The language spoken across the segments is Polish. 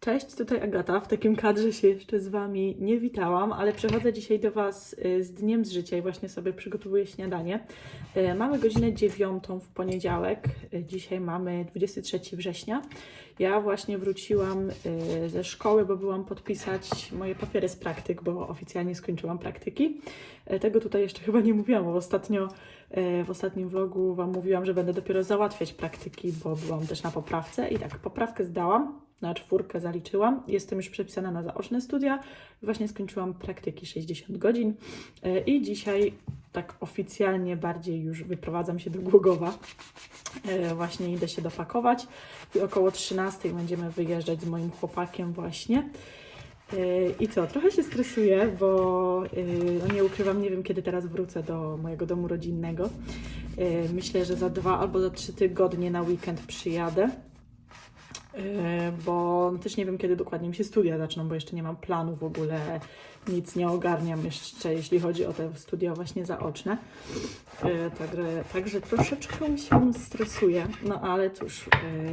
Cześć, tutaj Agata. W takim kadrze się jeszcze z Wami nie witałam, ale przychodzę dzisiaj do Was y, z dniem z życia i właśnie sobie przygotowuję śniadanie. Y, Mamy godzinę dziewiątą w poniedziałek. Y, Dzisiaj mamy 23 września. Ja właśnie wróciłam ze szkoły, bo byłam podpisać moje papiery z praktyk, bo oficjalnie skończyłam praktyki. Tego tutaj jeszcze chyba nie mówiłam, bo ostatnio w ostatnim vlogu Wam mówiłam, że będę dopiero załatwiać praktyki, bo byłam też na poprawce. I tak, poprawkę zdałam, na czwórkę zaliczyłam. Jestem już przepisana na zaoczne studia. Właśnie skończyłam praktyki 60 godzin y, i dzisiaj tak oficjalnie bardziej już wyprowadzam się do Głogowa. Y, Właśnie idę się dopakować i około 13 będziemy wyjeżdżać z moim chłopakiem właśnie. I co, trochę się stresuję, bo yy, no nie ukrywam, nie wiem kiedy teraz wrócę do mojego domu rodzinnego. Yy, Myślę, że za dwa albo za trzy tygodnie na weekend przyjadę. Yy, Bo no też nie wiem, kiedy dokładnie mi się studia zaczną, bo jeszcze nie mam planu w ogóle, nic nie ogarniam jeszcze, jeśli chodzi o te studia właśnie zaoczne. Yy, Także, także troszeczkę się stresuję, no ale cóż,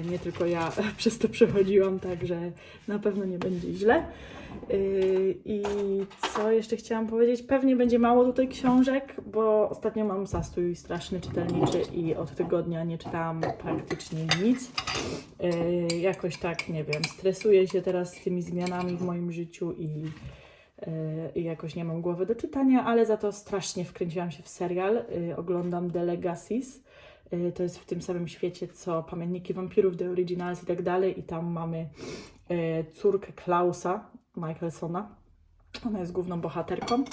yy, nie tylko ja przez to przechodziłam, także na pewno nie będzie źle. Yy, I co jeszcze chciałam powiedzieć? Pewnie będzie mało tutaj książek, bo ostatnio mam zastój straszny czytelniczy i od tygodnia nie czytałam praktycznie nic. Yy, Jakoś tak, nie wiem, stresuję się teraz z tymi zmianami w moim życiu i, i jakoś nie mam głowy do czytania, ale za to strasznie wkręciłam się w serial. Yy, Oglądam The Legacies. Yy, To jest w tym samym świecie co Pamiętniki Wampirów, The Originals i tak dalej. I tam mamy córkę Klausa, Michaelsona. Ona jest główną bohaterką,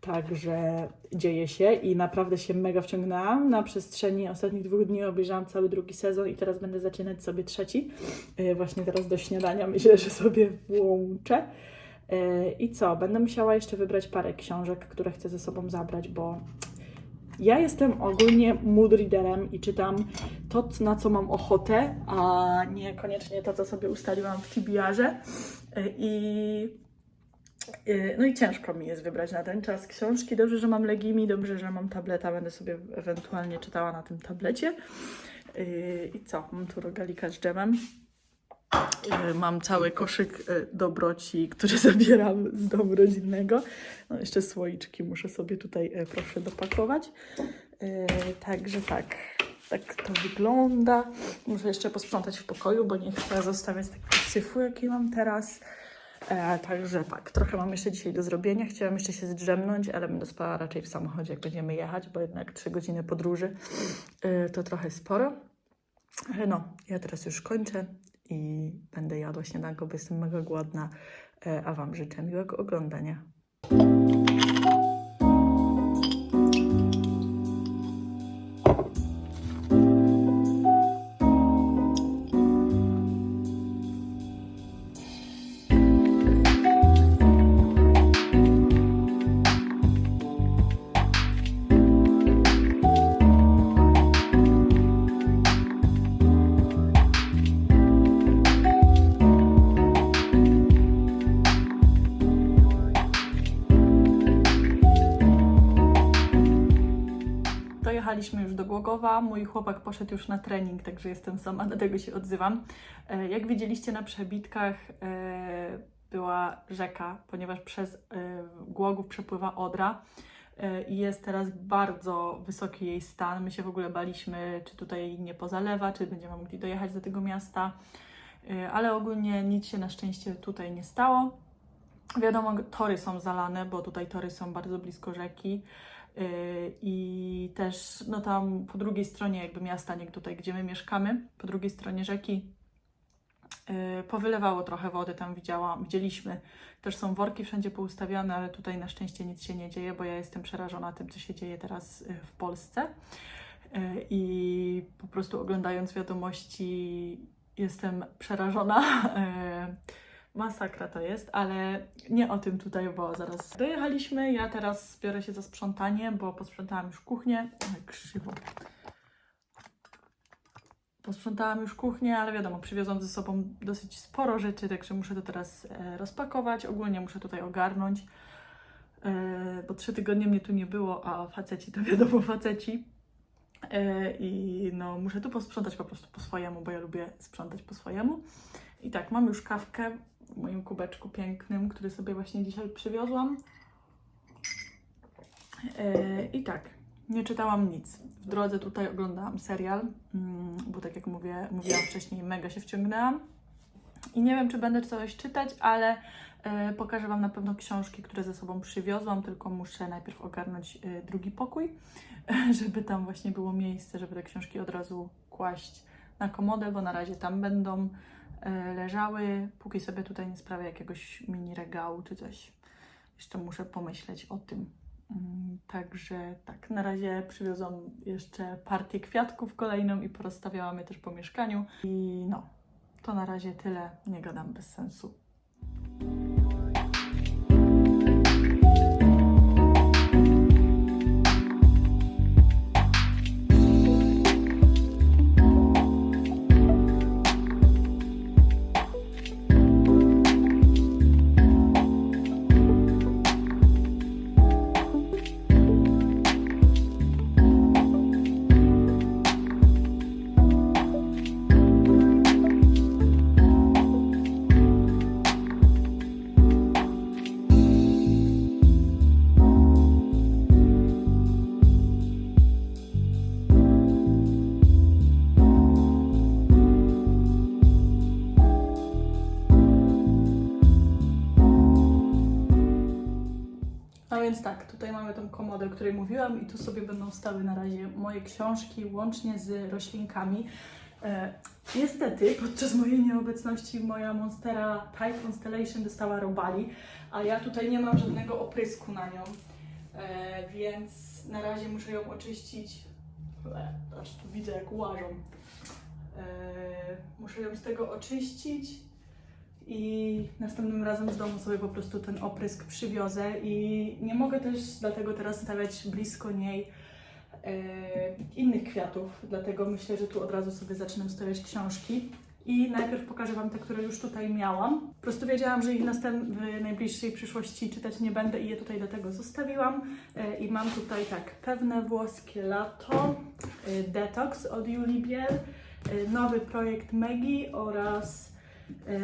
także dzieje się i naprawdę się mega wciągnęłam. Na przestrzeni ostatnich dwóch dni obejrzałam cały drugi sezon i teraz będę zaczynać sobie trzeci. Właśnie teraz do śniadania myślę, że sobie włączę. Yy, I co? Będę musiała jeszcze wybrać parę książek, które chcę ze sobą zabrać, bo ja jestem ogólnie mood readerem i czytam to, na co mam ochotę, a niekoniecznie to, co sobie ustaliłam w TBR-ze. I y, no i ciężko mi jest wybrać na ten czas książki. Dobrze, że mam Legimi, dobrze, że mam tableta, będę sobie ewentualnie czytała na tym tablecie. I co? Mam tu rogalika z dżemem. Y, Mam cały koszyk y, dobroci, który zabieram z domu rodzinnego. No jeszcze słoiczki muszę sobie tutaj y, proszę dopakować. Także tak, tak to wygląda. Muszę jeszcze posprzątać w pokoju, bo nie chcę zostawiać takiego syfu, jaki mam teraz. E, także tak, trochę mam jeszcze dzisiaj do zrobienia. Chciałam jeszcze się zdrzemnąć, ale będę spała raczej w samochodzie, jak będziemy jechać, bo jednak 3 godziny podróży to trochę sporo. E, No, ja teraz już kończę i będę jadła śniadanko, bo jestem mega głodna, e, a Wam życzę miłego oglądania. Dojechaliśmy już do Głogowa. Mój chłopak poszedł już na trening, także jestem sama, dlatego się odzywam. E, Jak widzieliście na przebitkach, e, była rzeka, ponieważ przez e, Głogów przepływa Odra i jest teraz bardzo wysoki jej stan. My się w ogóle baliśmy, czy tutaj nie pozalewa, czy będziemy mogli dojechać do tego miasta, ale ogólnie nic się na szczęście tutaj nie stało. Wiadomo, tory są zalane, bo tutaj tory są bardzo blisko rzeki. Yy, I też no tam po drugiej stronie jakby miasta, nie tutaj gdzie my mieszkamy, po drugiej stronie rzeki yy, powylewało trochę wody, tam widziałam, widzieliśmy. Też są worki wszędzie poustawiane, ale tutaj na szczęście nic się nie dzieje, bo ja jestem przerażona tym, co się dzieje teraz yy, w Polsce. I po prostu oglądając wiadomości jestem przerażona. Masakra to jest, ale nie o tym tutaj, bo zaraz dojechaliśmy. Ja teraz biorę się za sprzątanie, bo posprzątałam już kuchnię. Oj, krzywo. Posprzątałam już kuchnię, ale wiadomo, przywiozłam ze sobą dosyć sporo rzeczy, także muszę to teraz e, rozpakować. Ogólnie muszę tutaj ogarnąć, e, bo trzy tygodnie mnie tu nie było, a faceci to wiadomo, faceci. E, I no, muszę tu posprzątać po prostu po swojemu, bo ja lubię sprzątać po swojemu. I tak, mam już kawkę. w moim kubeczku pięknym, który sobie właśnie dzisiaj przywiozłam. E, I tak, nie czytałam nic. W drodze tutaj oglądałam serial, mm, bo tak jak mówię, mówiłam wcześniej, mega się wciągnęłam. I nie wiem, czy będę coś czytać, ale pokażę Wam na pewno książki, które ze sobą przywiozłam, tylko muszę najpierw ogarnąć e, drugi pokój, żeby tam właśnie było miejsce, żeby te książki od razu kłaść na komodę, bo na razie tam będą e, leżały, póki sobie tutaj nie sprawię jakiegoś mini regału czy coś. Jeszcze muszę pomyśleć o tym. Mm, Także tak, na razie przywiozłam jeszcze partię kwiatków kolejną i porozstawiałam je też po mieszkaniu. I no, to na razie tyle, nie gadam bez sensu. Więc tak, tutaj mamy tą komodę, o której mówiłam i tu sobie będą stały na razie moje książki łącznie z roślinkami. E, niestety podczas mojej nieobecności moja Monstera Type Constellation dostała robali, a ja tutaj nie mam żadnego oprysku na nią, e, więc na razie muszę ją oczyścić. E, aż tu widzę jak łażą. E, muszę ją z tego oczyścić i następnym razem z domu sobie po prostu ten oprysk przywiozę i nie mogę też dlatego teraz stawiać blisko niej e, innych kwiatów, dlatego myślę, że tu od razu sobie zacznę stawiać książki. I najpierw pokażę Wam te, które już tutaj miałam. Po prostu wiedziałam, że ich następ, w najbliższej przyszłości czytać nie będę i je tutaj dlatego zostawiłam. E, I mam tutaj tak, pewne włoskie lato, e, Detox od Julii Biel, e, nowy projekt Megi oraz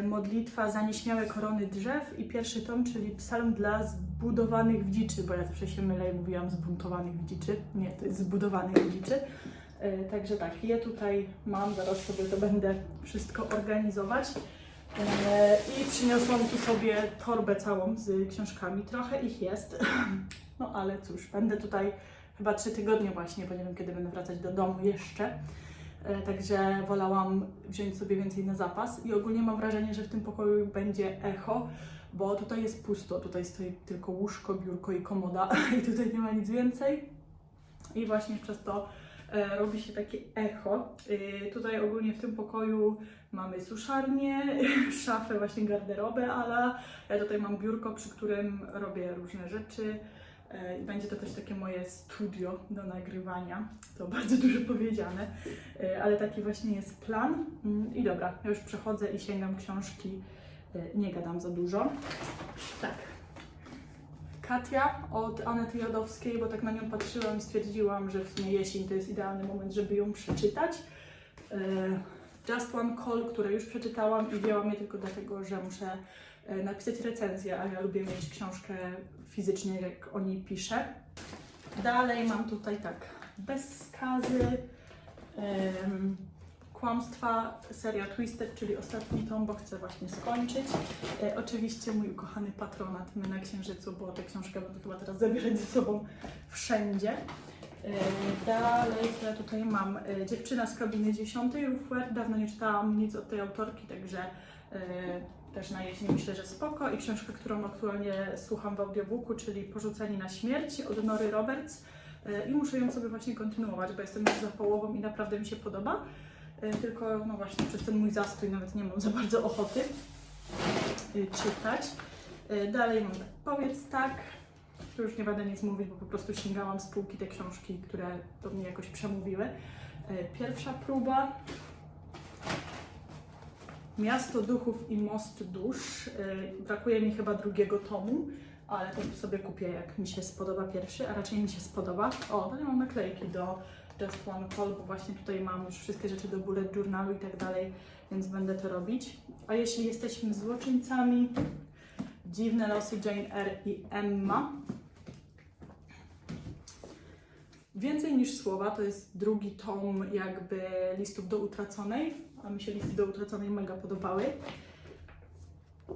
modlitwa za nieśmiałe korony drzew i pierwszy tom, czyli psalm dla zbudowanych w dziczy, bo ja zawsze się mylę i mówiłam zbuntowanych w dziczy. Nie, to jest zbudowanych w dziczy. E, Także tak, je tutaj mam, zaraz sobie to będę wszystko organizować. E, I przyniosłam tu sobie torbę całą z książkami. Trochę ich jest, no ale cóż, będę tutaj chyba trzy tygodnie właśnie, bo nie wiem kiedy będę wracać do domu jeszcze. E, Także wolałam wziąć sobie więcej na zapas i ogólnie mam wrażenie, że w tym pokoju będzie echo, bo tutaj jest pusto. Tutaj stoi tylko łóżko, biurko i komoda i tutaj nie ma nic więcej. I właśnie przez to e, robi się takie echo. E, tutaj ogólnie w tym pokoju mamy suszarnię, szafę, właśnie garderobę, ale ja tutaj mam biurko, przy którym robię różne rzeczy. E, I będzie to też takie moje studio do nagrywania. To bardzo dużo powiedziane, E, ale taki właśnie jest plan. Mm, I dobra, ja już przechodzę i sięgam książki. E, Nie gadam za dużo. Tak. Katia od Anety Jodowskiej, bo tak na nią patrzyłam i stwierdziłam, że w sumie jesień to jest idealny moment, żeby ją przeczytać. Just One Call, które już przeczytałam i wzięłam je tylko dlatego, że muszę napisać recenzję, a ja lubię mieć książkę fizycznie, jak o niej piszę. Dalej mam tutaj tak, bez skazy, em, kłamstwa, seria Twisted, czyli ostatni tom, bo chcę właśnie skończyć. E, oczywiście mój ukochany patronat My na Księżycu, bo tę książkę będę chyba teraz zabierać ze sobą wszędzie. E, Dalej, co ja tutaj mam? E, Dziewczyna z kabiny 10, Rufwer. Dawno nie czytałam nic od tej autorki, także e, też na jesień myślę, że spoko. I książka, którą aktualnie słucham w audiobooku, czyli Porzuceni na śmierć od Nory Roberts. E, I muszę ją sobie właśnie kontynuować, bo jestem już za połową i naprawdę mi się podoba. E, Tylko no właśnie przez ten mój zastój nawet nie mam za bardzo ochoty e, czytać. Dalej mam tak, powiedz tak. Tu już nie będę nic mówić, bo po prostu sięgałam z półki te książki, które do mnie jakoś przemówiły. Pierwsza próba. Miasto duchów i most dusz. E, Brakuje mi chyba drugiego tomu, ale to sobie kupię, jak mi się spodoba pierwszy, a raczej mi się spodoba. O, nie mam naklejki do just one call, bo właśnie tutaj mam już wszystkie rzeczy do bullet journalu i tak dalej, więc będę to robić. A jeśli jesteśmy złoczyńcami, dziwne losy Jane Eyre i Emma. Więcej niż słowa, to jest drugi tom jakby listów do utraconej, a mi się listy do utraconej mega podobały.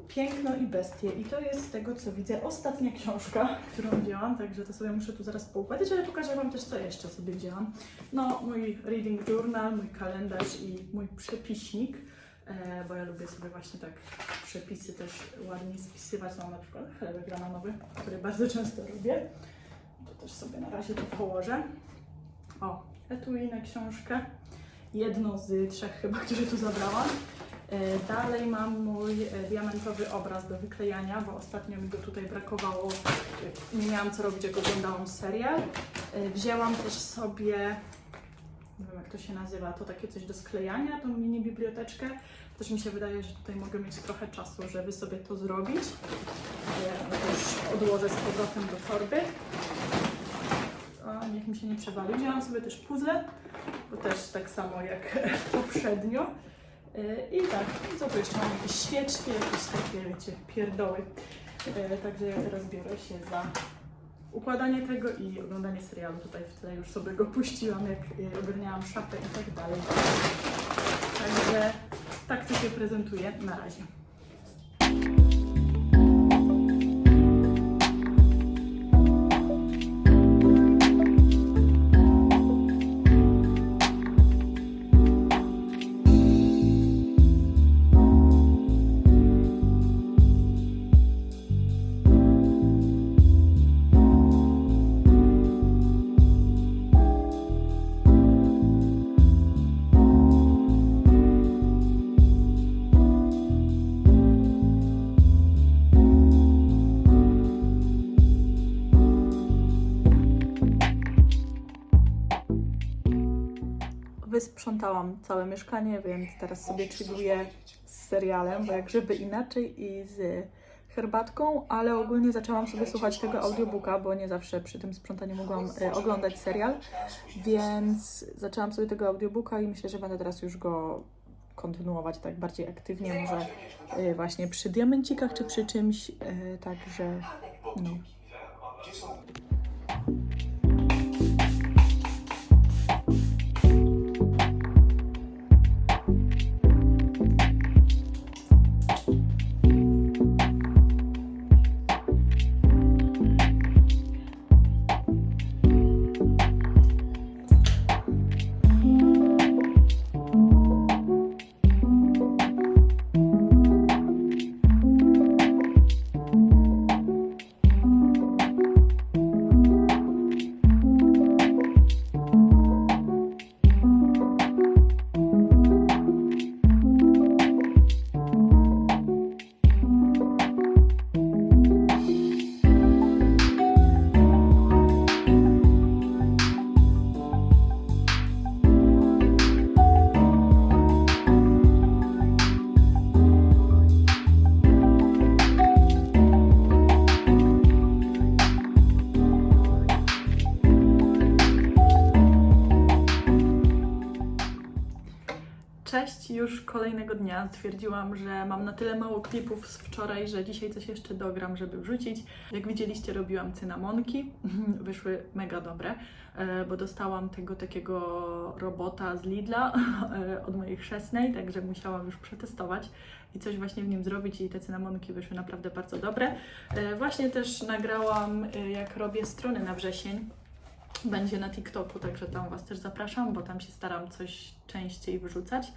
Piękno i bestie. I to jest z tego, co widzę, ostatnia książka, którą wzięłam, także to sobie muszę tu zaraz poukładać, ale pokażę Wam też, co jeszcze sobie wzięłam. No, mój reading journal, mój kalendarz i mój przepiśnik, e, bo ja lubię sobie właśnie tak przepisy też ładnie spisywać. Mam na przykład chlebek bananowy, który bardzo często robię. To też sobie na razie to położę. O, etui na książkę. Jedno z trzech chyba, które tu zabrałam. E, Dalej mam mój e, diamentowy obraz do wyklejania, bo ostatnio mi go tutaj brakowało. Nie miałam co robić, jak oglądałam serial. E, Wzięłam też sobie, nie wiem jak to się nazywa, to takie coś do sklejania, tą mini biblioteczkę. Też mi się wydaje, że tutaj mogę mieć trochę czasu, żeby sobie to zrobić. E, To już odłożę z powrotem do torby. O, niech mi się nie przewali. Wzięłam sobie też puzzle, bo też tak samo jak poprzednio. Yy, I tak, co tu jeszcze mam? Jakieś świeczki, jakieś takie, wiecie, pierdoły. Yy, Także ja teraz biorę się za układanie tego i oglądanie serialu. Tutaj w tle już sobie go puściłam, jak yy, ogarniałam szafę i tak dalej. Także tak to się prezentuje na razie. Wysprzątałam całe mieszkanie, więc teraz sobie chilluję z serialem, bo jak żeby inaczej i z herbatką, ale ogólnie zaczęłam sobie słuchać tego audiobooka, bo nie zawsze przy tym sprzątaniu mogłam e, oglądać serial, więc zaczęłam sobie tego audiobooka i myślę, że będę teraz już go kontynuować tak bardziej aktywnie, może e, właśnie przy diamencikach czy przy czymś, e, także no. Już kolejnego dnia. Stwierdziłam, że mam na tyle mało klipów z wczoraj, że dzisiaj coś jeszcze dogram, żeby wrzucić. Jak widzieliście, robiłam cynamonki. Wyszły mega dobre, e, bo dostałam tego takiego robota z Lidla e, od mojej chrzestnej, także musiałam już przetestować i coś właśnie w nim zrobić i te cynamonki wyszły naprawdę bardzo dobre. E, Właśnie też nagrałam, jak robię strony na wrzesień będzie na TikToku, także tam Was też zapraszam, bo tam się staram coś częściej wyrzucać.